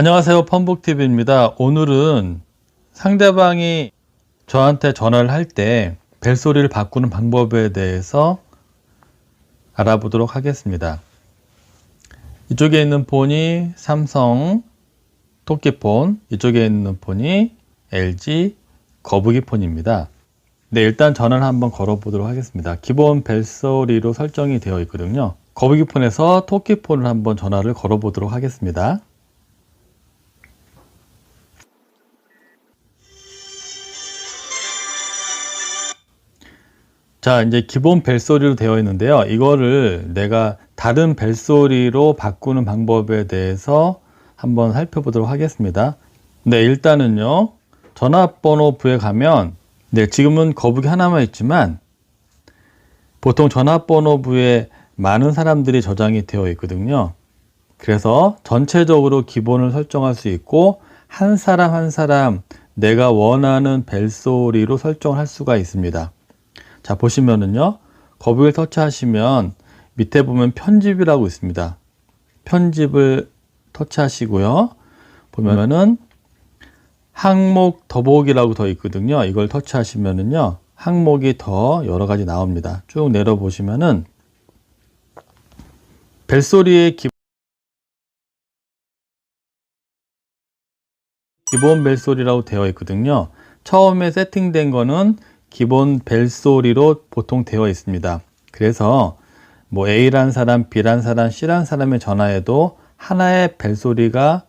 안녕하세요. 펀북TV입니다. 오늘은 상대방이 저한테 전화를 할 때 벨소리를 바꾸는 방법에 대해서 알아보도록 하겠습니다. 이쪽에 있는 폰이 삼성 토끼폰, 이쪽에 있는 폰이 LG 거북이 폰입니다. 네, 일단 전화를 한번 걸어보도록 하겠습니다. 기본 벨소리로 설정이 되어 있거든요. 거북이 폰에서 토끼 폰을 한번 전화를 걸어보도록 하겠습니다. 자, 이제 기본 벨소리로 되어 있는데요. 이거를 내가 다른 벨소리로 바꾸는 방법에 대해서 한번 살펴보도록 하겠습니다. 네, 일단은요. 전화번호 부에 가면, 네, 지금은 거북이 하나만 있지만, 보통 전화번호 부에 많은 사람들이 저장이 되어 있거든요. 그래서 전체적으로 기본을 설정할 수 있고, 한 사람 한 사람 내가 원하는 벨소리로 설정할 수가 있습니다. 자, 보시면은요. 거북이를 터치하시면 밑에 보면 편집이라고 있습니다. 편집을 터치하시고요. 보면은 항목 더보기라고 더 있거든요. 이걸 터치하시면은요. 항목이 더 여러 가지 나옵니다. 쭉 내려 보시면은 벨소리의 기... 기본 벨소리라고 되어 있거든요. 처음에 세팅된 거는 기본 벨소리로 보통 되어 있습니다. 그래서 뭐 A란 사람, B란 사람, C란 사람의 전화에도 하나의 벨소리가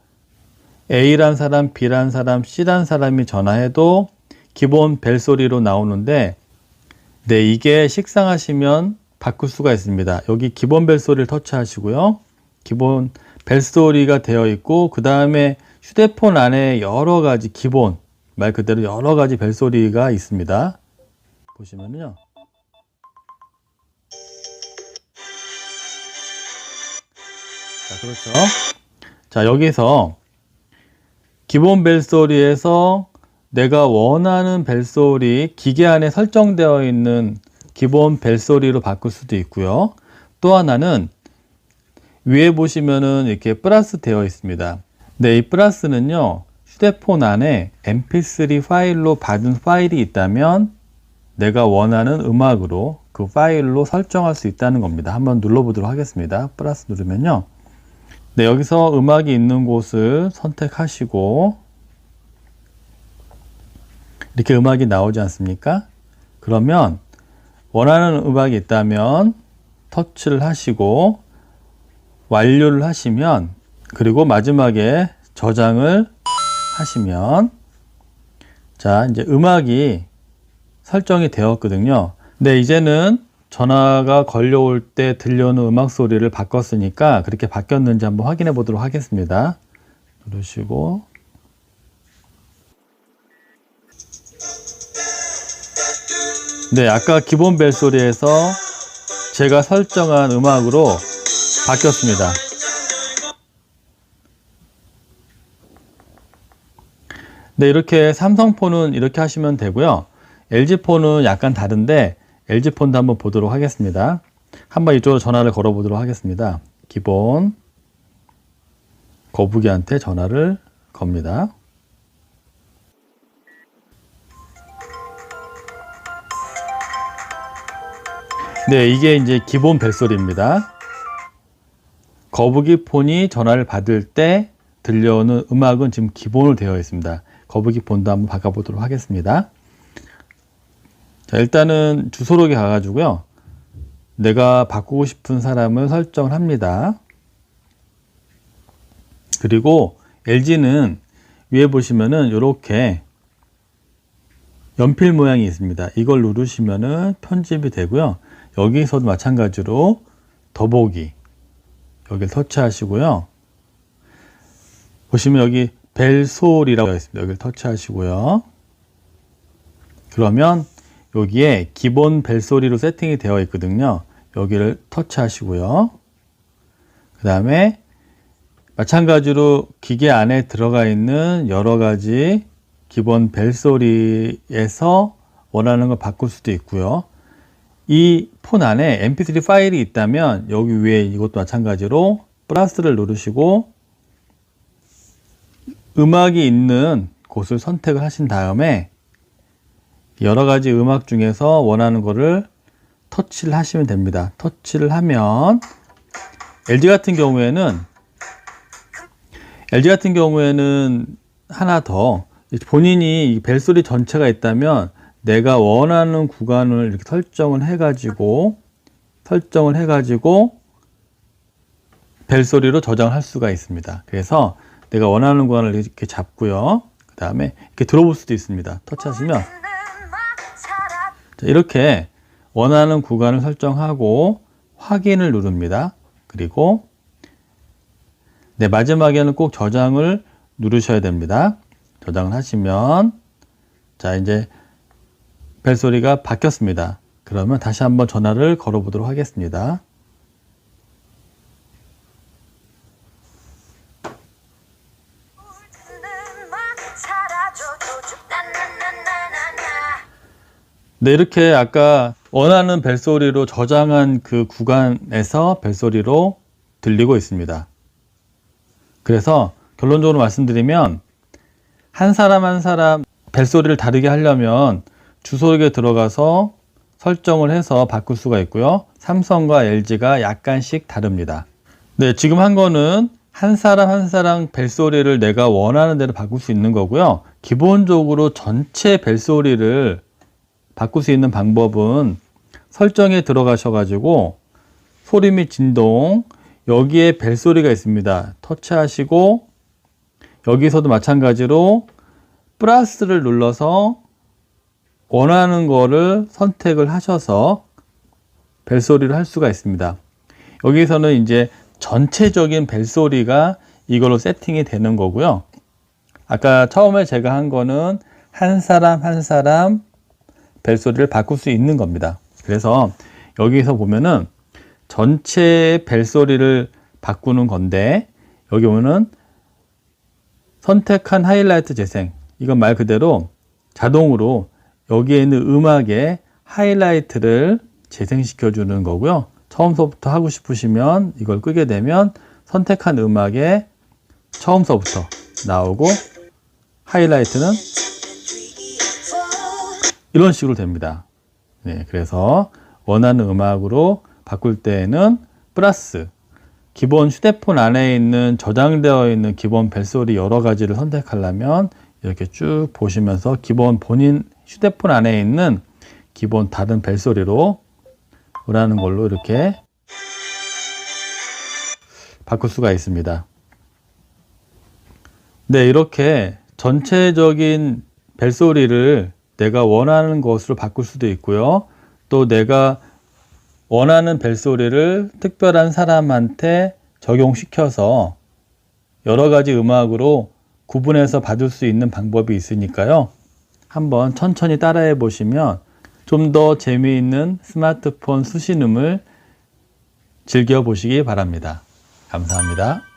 A란 사람, B란 사람, C란 사람이 전화해도 기본 벨소리로 나오는데 네, 이게 식상하시면 바꿀 수가 있습니다. 여기 기본 벨소리를 터치하시고요. 기본 벨소리가 되어 있고 그 다음에 휴대폰 안에 여러 가지 기본 말 그대로 여러 가지 벨소리가 있습니다. 보시면요. 자, 그렇죠. 자, 여기서 기본 벨소리에서 내가 원하는 벨소리, 기계 안에 설정되어 있는 기본 벨소리로 바꿀 수도 있고요. 또 하나는 위에 보시면은 이렇게 플러스 되어 있습니다. 네, 이 플러스는요, 휴대폰 안에 mp3 파일로 받은 파일이 있다면 내가 원하는 음악으로 그 파일로 설정할 수 있다는 겁니다. 한번 눌러보도록 하겠습니다. 플러스 누르면요. 네, 여기서 음악이 있는 곳을 선택하시고 이렇게 음악이 나오지 않습니까? 그러면 원하는 음악이 있다면 터치를 하시고 완료를 하시면 그리고 마지막에 저장을 하시면 자 이제 음악이 설정이 되었거든요. 네 이제는 전화가 걸려올 때 들려오는 음악 소리를 바꿨으니까 그렇게 바뀌었는지 한번 확인해 보도록 하겠습니다. 누르시고 네 아까 기본 벨 소리에서 제가 설정한 음악으로 바뀌었습니다. 네, 이렇게 삼성폰은 이렇게 하시면 되고요. LG폰은 약간 다른데 LG폰도 한번 보도록 하겠습니다. 한번 이쪽으로 전화를 걸어 보도록 하겠습니다. 기본 거북이한테 전화를 겁니다. 네, 이게 이제 기본 벨소리입니다. 거북이 폰이 전화를 받을 때 들려오는 음악은 지금 기본으로 되어 있습니다. 거북이 폰도 한번 바꿔보도록 하겠습니다. 자, 일단은 주소록에 가가지고요. 내가 바꾸고 싶은 사람을 설정을 합니다. 그리고 LG는 위에 보시면은 이렇게 연필 모양이 있습니다. 이걸 누르시면은 편집이 되고요. 여기서도 마찬가지로 더보기 여기를 터치하시고요. 보시면 여기 벨소리라고 되어 있습니다. 여기를 터치하시고요. 그러면 여기에 기본 벨소리로 세팅이 되어 있거든요. 여기를 터치하시고요. 그 다음에 마찬가지로 기계 안에 들어가 있는 여러 가지 기본 벨소리에서 원하는 걸 바꿀 수도 있고요. 이 폰 안에 mp3 파일이 있다면 여기 위에 이것도 마찬가지로 플러스를 누르시고 음악이 있는 곳을 선택을 하신 다음에 여러 가지 음악 중에서 원하는 거를 터치를 하시면 됩니다. 터치를 하면 LG 같은 경우에는 LG 같은 경우에는 하나 더 본인이 이 벨소리 전체가 있다면 내가 원하는 구간을 이렇게 설정을 해가지고 설정을 해가지고 벨소리로 저장을 할 수가 있습니다. 그래서 내가 원하는 구간을 이렇게 잡고요. 그 다음에 이렇게 들어볼 수도 있습니다. 터치하시면 자, 이렇게 원하는 구간을 설정하고 확인을 누릅니다. 그리고 네, 마지막에는 꼭 저장을 누르셔야 됩니다. 저장을 하시면 자, 이제 벨소리가 바뀌었습니다. 그러면 다시 한번 전화를 걸어 보도록 하겠습니다. 네, 이렇게 아까 원하는 벨소리로 저장한 그 구간에서 벨소리로 들리고 있습니다. 그래서 결론적으로 말씀드리면 한 사람 한 사람 벨소리를 다르게 하려면 주소록에 들어가서 설정을 해서 바꿀 수가 있고요. 삼성과 LG가 약간씩 다릅니다. 네, 지금 한 거는 한 사람 한 사람 벨소리를 내가 원하는 대로 바꿀 수 있는 거고요. 기본적으로 전체 벨소리를 바꿀 수 있는 방법은 설정에 들어가셔가지고 소리 및 진동 여기에 벨소리가 있습니다. 터치하시고 여기서도 마찬가지로 플러스를 눌러서 원하는 거를 선택을 하셔서 벨소리를 할 수가 있습니다. 여기서는 이제 전체적인 벨소리가 이걸로 세팅이 되는 거고요. 아까 처음에 제가 한 거는 한 사람 한 사람 벨소리를 바꿀 수 있는 겁니다. 그래서 여기서 보면은 전체 벨소리를 바꾸는 건데 여기 보면은 선택한 하이라이트 재생 이건 말 그대로 자동으로 여기에 있는 음악에 하이라이트를 재생시켜 주는 거고요. 처음서부터 하고 싶으시면 이걸 끄게 되면 선택한 음악에 처음서부터 나오고 하이라이트는 이런 식으로 됩니다. 네, 그래서 원하는 음악으로 바꿀 때에는 플러스 기본 휴대폰 안에 있는 저장되어 있는 기본 벨소리 여러 가지를 선택하려면 이렇게 쭉 보시면서 기본 본인 휴대폰 안에 있는 기본 다른 벨소리로 원하는 걸로 이렇게 바꿀 수가 있습니다. 네, 이렇게 전체적인 벨소리를 내가 원하는 것으로 바꿀 수도 있고요. 또 내가 원하는 벨소리를 특별한 사람한테 적용시켜서 여러 가지 음악으로 구분해서 받을 수 있는 방법이 있으니까요. 한번 천천히 따라해 보시면 좀 더 재미있는 스마트폰 수신음을 즐겨 보시기 바랍니다. 감사합니다.